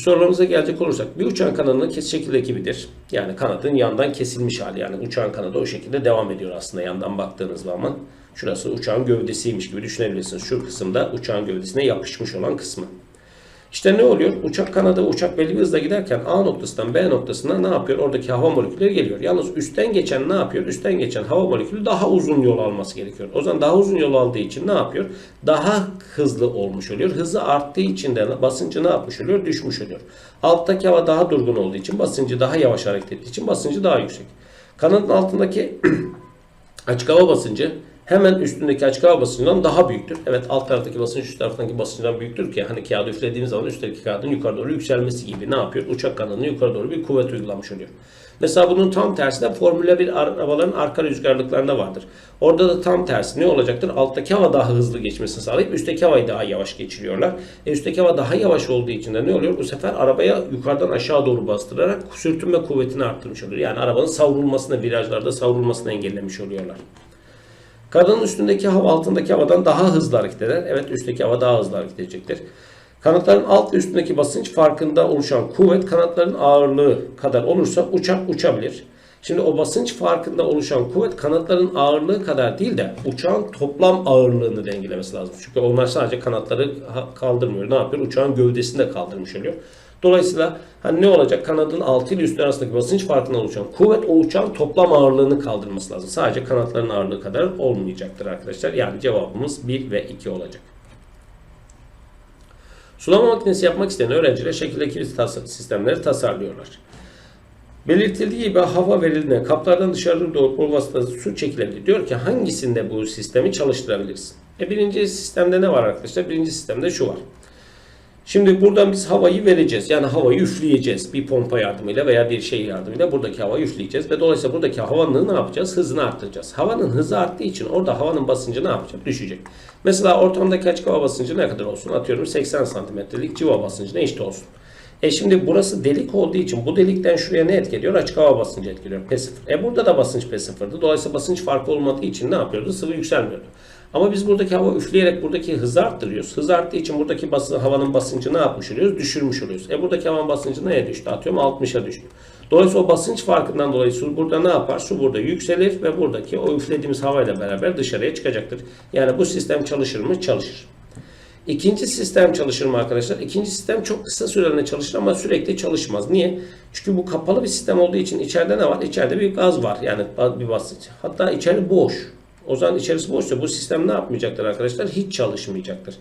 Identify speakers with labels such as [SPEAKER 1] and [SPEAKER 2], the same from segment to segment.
[SPEAKER 1] sorularımıza gelecek olursak bir uçağın kanadının kes şekildeki gibidir. Yani kanadın yandan kesilmiş hali yani uçağın kanadı o şekilde devam ediyor aslında yandan baktığınız zaman. Şurası uçağın gövdesiymiş gibi düşünebilirsiniz. Şu kısımda uçağın gövdesine yapışmış olan kısmı. İşte ne oluyor? Uçak kanadı uçak belli bir hızla giderken A noktasından B noktasına ne yapıyor? Oradaki hava molekülleri geliyor. Yalnız üstten geçen ne yapıyor? Üstten geçen hava molekülü daha uzun yol alması gerekiyor. O zaman daha uzun yol aldığı için ne yapıyor? Daha hızlı olmuş oluyor. Hızı arttığı için de basıncı ne yapmış oluyor? Düşmüş oluyor. Alttaki hava daha durgun olduğu için basıncı daha yavaş hareket ettiği için basıncı daha yüksek. Kanadın altındaki açık hava basıncı hemen üstündeki açık hava basıncından daha büyüktür. Evet alt taraftaki basınç üst taraftaki basıncından büyüktür ki hani kağıdı üflediğimiz zaman üstteki kağıdın yukarı doğru yükselmesi gibi ne yapıyor? Uçak kanadına yukarı doğru bir kuvvet uygulamış oluyor. Mesela bunun tam tersi de Formula 1 arabaların arka rüzgarlıklarında vardır. Orada da tam tersi ne olacaktır? Alttaki hava daha hızlı geçmesini sağlayıp üstteki havayı daha yavaş geçiriyorlar. E üstteki hava daha yavaş olduğu için de ne oluyor? Bu sefer arabaya yukarıdan aşağı doğru bastırarak sürtünme kuvvetini arttırmış oluyor. Yani arabanın savrulmasını, virajlarda savrulmasını engellemiş oluyorlar. Kanadın üstündeki hava altındaki havadan daha hızlı hareket eder. Evet üstteki hava daha hızlı hareket edecektir. Kanatların alt ve üstündeki basınç farkında oluşan kuvvet kanatların ağırlığı kadar olursa uçak uçabilir. Şimdi o basınç farkında oluşan kuvvet kanatların ağırlığı kadar değil de uçağın toplam ağırlığını dengelemesi lazım. Çünkü onlar sadece kanatları kaldırmıyor. Ne yapıyor? Uçağın gövdesini de kaldırmış oluyor. Dolayısıyla hani ne olacak? Kanadın altı ile üstü arasındaki basınç farkında oluşan kuvvet o uçağın toplam ağırlığını kaldırması lazım. Sadece kanatların ağırlığı kadar olmayacaktır arkadaşlar. Yani cevabımız 1 ve 2 olacak. Sulama makinesi yapmak isteyen öğrenciler şekildeki sistemleri tasarlıyorlar. Belirtildiği gibi hava verildiğinde kaplardan dışarı doğru boru vasıtasıyla su çekilebilir. Diyor ki hangisinde bu sistemi çalıştırabilirsin? E birinci sistemde ne var arkadaşlar? Birinci sistemde şu var. Şimdi buradan biz havayı vereceğiz. Yani havayı üfleyeceğiz. Bir pompa yardımıyla veya bir şey yardımıyla buradaki havayı üfleyeceğiz. Ve dolayısıyla buradaki havanın ne yapacağız? Hızını arttıracağız. Havanın hızı arttığı için orada havanın basıncı ne yapacak? Düşecek. Mesela ortamdaki açık hava basıncı ne kadar olsun? Atıyorum 80 santimetrelik civa basıncına eşit olsun. E şimdi burası delik olduğu için bu delikten şuraya ne etkiliyor? Açık hava basıncı etkiliyor. P0. E burada da basınç P0'dı. Dolayısıyla basınç farkı olmadığı için ne yapıyordu? Sıvı yükselmiyordu. Ama biz buradaki hava üfleyerek buradaki hızı arttırıyoruz. Hız arttığı için buradaki basın, havanın basıncı ne yapmış oluyoruz? Düşürmüş oluyoruz. E buradaki havanın basıncı neye düştü? Atıyorum 60'a düştü. Dolayısıyla o basınç farkından dolayı su burada ne yapar? Su burada yükselir ve buradaki o üflediğimiz havayla beraber dışarıya çıkacaktır. Yani bu sistem çalışır mı? Çalışır. İkinci sistem çalışır mı arkadaşlar? İkinci sistem çok kısa süreliğine çalışır ama sürekli çalışmaz. Niye? Çünkü bu kapalı bir sistem olduğu için içeride ne var? İçeride bir gaz var. Yani bir basınç. Hatta içeri boş. O zaman içerisi boşsa bu sistem ne yapmayacaktır arkadaşlar? Hiç çalışmayacaktır.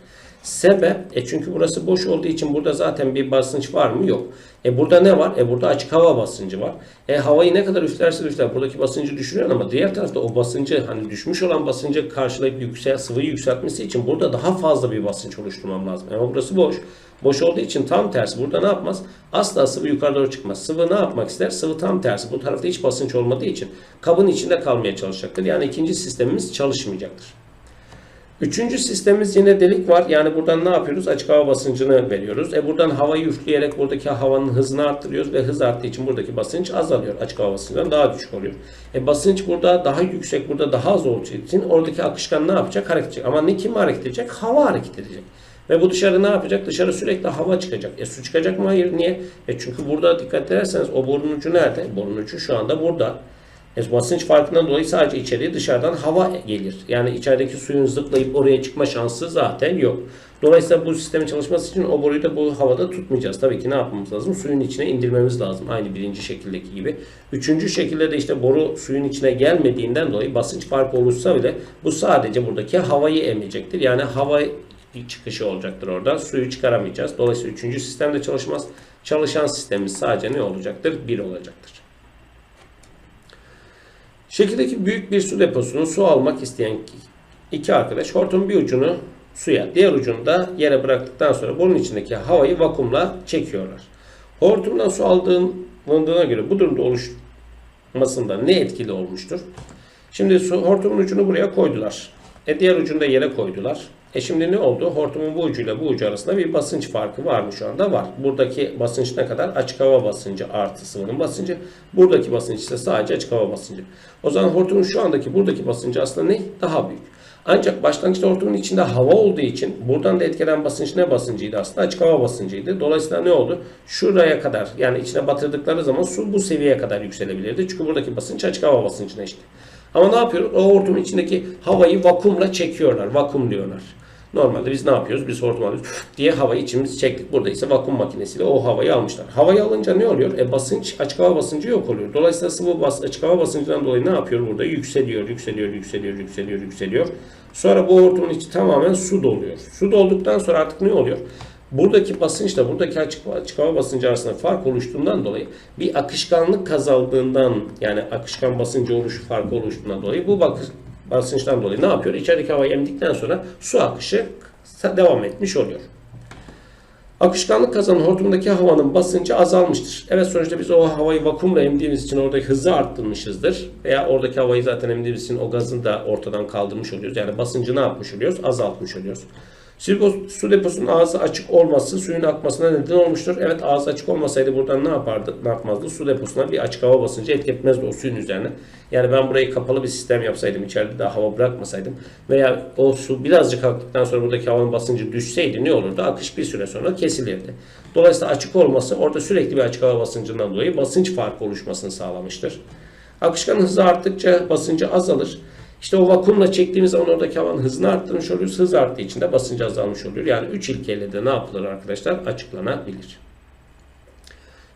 [SPEAKER 1] Sebep, e çünkü burası boş olduğu için burada zaten bir basınç var mı? Yok. E burada ne var? E burada açık hava basıncı var. E havayı ne kadar üflerse üfler buradaki basıncı düşürüyor ama diğer tarafta o basıncı hani düşmüş olan basıncı karşılayıp yüksel, sıvıyı yükseltmesi için burada daha fazla bir basınç oluşturmam lazım. Ama burası boş. Boş olduğu için tam tersi. Burada ne yapmaz? Asla sıvı yukarı doğru çıkmaz. Sıvı ne yapmak ister? Sıvı tam tersi. Bu tarafta hiç basınç olmadığı için kabın içinde kalmaya çalışacaktır. Yani ikinci sistemimiz çalışmayacaktır. Üçüncü sistemimiz yine delik var. Yani buradan ne yapıyoruz? Açık hava basıncını veriyoruz. E buradan havayı üfleyerek buradaki havanın hızını arttırıyoruz ve hız arttığı için buradaki basınç azalıyor. Açık hava basıncından daha düşük oluyor. E basınç burada daha yüksek, burada daha az olduğu için oradaki akışkan ne yapacak? Hareket edecek. Ama ne kim hareket edecek? Hava hareket edecek. Ve bu dışarı ne yapacak? Dışarı sürekli hava çıkacak. E su çıkacak mı? Hayır. Niye? E çünkü burada dikkat ederseniz o borunun ucu nerede? Borunun ucu şu anda burada. E basınç farkından dolayı sadece içeriye dışarıdan hava gelir. Yani içerideki suyun zıplayıp oraya çıkma şansı zaten yok. Dolayısıyla bu sistemin çalışması için o boruyu da bu havada tutmayacağız. Tabii ki ne yapmamız lazım? Suyun içine indirmemiz lazım. Aynı birinci şekildeki gibi. Üçüncü şekilde de işte boru suyun içine gelmediğinden dolayı basınç farkı olursa bile bu sadece buradaki havayı emecektir. Yani hava çıkışı olacaktır orada. Suyu çıkaramayacağız. Dolayısıyla üçüncü sistemde çalışmaz. Çalışan sistemimiz sadece ne olacaktır? Bir olacaktır. Şekildeki büyük bir su deposunu su almak isteyen iki arkadaş hortumun bir ucunu suya, diğer ucunu da yere bıraktıktan sonra bunun içindeki havayı vakumla çekiyorlar. Hortumdan su aldığına göre bu durumda oluşmasında ne etkili olmuştur? Şimdi su, hortumun ucunu buraya koydular. E diğer ucunu da yere koydular. E şimdi ne oldu? Hortumun bu ucuyla bu ucu arasında bir basınç farkı var mı şu anda? Var. Buradaki basınç ne kadar? Açık hava basıncı artı sıvının basıncı. Buradaki basınç ise sadece açık hava basıncı. O zaman hortumun şu andaki buradaki basıncı aslında ne? Daha büyük. Ancak başlangıçta hortumun içinde hava olduğu için buradan da etkilenen basınç ne basıncıydı aslında? Açık hava basıncıydı. Dolayısıyla ne oldu? Şuraya kadar yani içine batırdıkları zaman su bu seviyeye kadar yükselebilirdi. Çünkü buradaki basınç açık hava basıncına eşit. Ama ne yapıyor? O hortumun içindeki havayı vakumla çekiyorlar. Vakumluyorlar. Normalde biz ne yapıyoruz? Biz hortum alıyoruz diye havayı içimiz çektik. Burada ise vakum makinesiyle o havayı almışlar. Havayı alınca ne oluyor? E basınç, açık hava basıncı yok oluyor. Dolayısıyla sıvı bas, açık hava basıncından dolayı ne yapıyor burada? Yükseliyor, yükseliyor, yükseliyor, yükseliyor, yükseliyor. Sonra bu hortumun içi tamamen su doluyor. Su dolduktan sonra artık ne oluyor? Buradaki basınçla buradaki açık, açık hava basıncı arasında fark oluştuğundan dolayı bir akışkanlık kazandığından yani akışkan basıncı oluşu farkı oluştuğundan dolayı bu bakış, basınçtan dolayı ne yapıyor? İçerideki havayı emdikten sonra su akışı devam etmiş oluyor. Akışkanlık kazanan hortumdaki havanın basıncı azalmıştır. Evet sonuçta biz o havayı vakumla emdiğimiz için oradaki hızı arttırmışızdır. Veya oradaki havayı zaten emdiğimiz için o gazı da ortadan kaldırmış oluyoruz. Yani basıncı ne yapmış oluyoruz? Azaltmış oluyoruz. Su, su deposunun ağzı açık olması suyun akmasına neden olmuştur. Evet ağzı açık olmasaydı buradan ne yapardı? Ne yapmazdı? Su deposuna bir açık hava basıncı etki o suyun üzerine. Yani ben burayı kapalı bir sistem yapsaydım, içeride daha hava bırakmasaydım veya o su birazcık aktıktan sonra buradaki havanın basıncı düşseydi ne olurdu? Akış bir süre sonra kesilirdi. Dolayısıyla açık olması orada sürekli bir açık hava basıncından dolayı basınç farkı oluşmasını sağlamıştır. Akışkan hızı arttıkça basıncı azalır. İşte o vakumla çektiğimiz zaman oradaki havanın hızını arttırmış oluyoruz. Hız arttığı için de basıncı azalmış oluyor. Yani 3 ilkeyle de ne yapılır arkadaşlar? Açıklanabilir.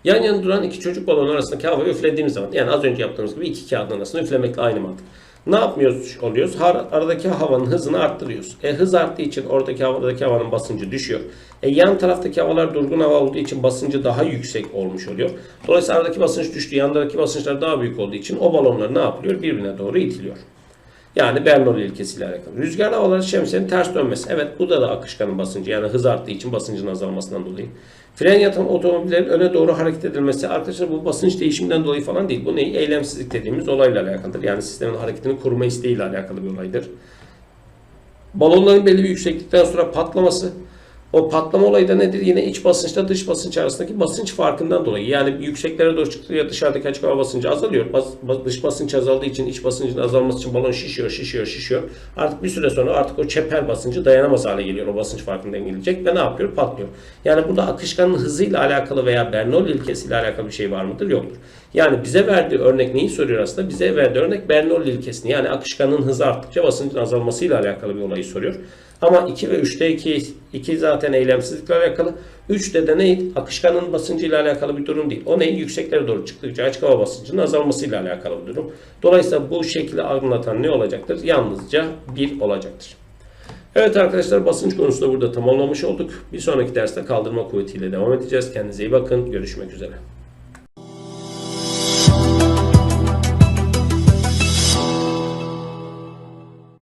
[SPEAKER 1] Yan yana duran iki çocuk balonu arasındaki havayı üflediğimiz zaman yani az önce yaptığımız gibi iki kağıdın arasında üflemekle aynı mantık. Ne yapmıyoruz oluyoruz? Aradaki havanın hızını arttırıyoruz. E, hız arttığı için oradaki havadaki havanın basıncı düşüyor. E, yan taraftaki havalar durgun hava olduğu için basıncı daha yüksek olmuş oluyor. Dolayısıyla aradaki basınç düştü. Yandaki basınçlar daha büyük olduğu için o balonlar ne yapılıyor? Birbirine doğru itiliyor. Yani Bernoulli ilkesiyle alakalı. Rüzgarlı havaların şemsiyenin ters dönmesi. Evet bu da da akışkanın basıncı. Yani hız arttığı için basıncın azalmasından dolayı. Fren yatan otomobillerin öne doğru hareket edilmesi. Arkadaşlar bu basınç değişiminden dolayı falan değil. Bu ne? Eylemsizlik dediğimiz olayla alakalıdır. Yani sistemin hareketini koruma isteğiyle alakalı bir olaydır. Balonların belli bir yükseklikten sonra patlaması. O patlama olayı da nedir? Yine iç basınçla dış basınç arasındaki basınç farkından dolayı. Yani yükseklere doğru çıktıkça dışarıdaki açık hava basıncı azalıyor. Bas, bas- dış basınç azaldığı için iç basıncın azalması için balon şişiyor, şişiyor, şişiyor. Artık bir süre sonra artık o çeper basıncı dayanamaz hale geliyor. O basınç farkını dengeleyecek ve ne yapıyor? Patlıyor. Yani burada akışkanın hızıyla alakalı veya Bernoulli ilkesiyle alakalı bir şey var mıdır? Yoktur. Yani bize verdiği örnek neyi soruyor aslında? Bize verdiği örnek Bernoulli ilkesini. Yani akışkanın hızı arttıkça basıncın azalmasıyla alakalı bir olayı soruyor. Ama 2 ve 3'te 2, 2 zaten eylemsizlikle alakalı. 3'te de ne? Akışkanın basıncıyla alakalı bir durum değil. O ne? Yükseklere doğru çıktıkça açık hava basıncının azalmasıyla alakalı bir durum. Dolayısıyla bu şekilde anlatan ne olacaktır? Yalnızca 1 olacaktır. Evet arkadaşlar basınç konusunda burada tamamlamış olduk. Bir sonraki derste kaldırma kuvvetiyle devam edeceğiz. Kendinize iyi bakın. Görüşmek üzere.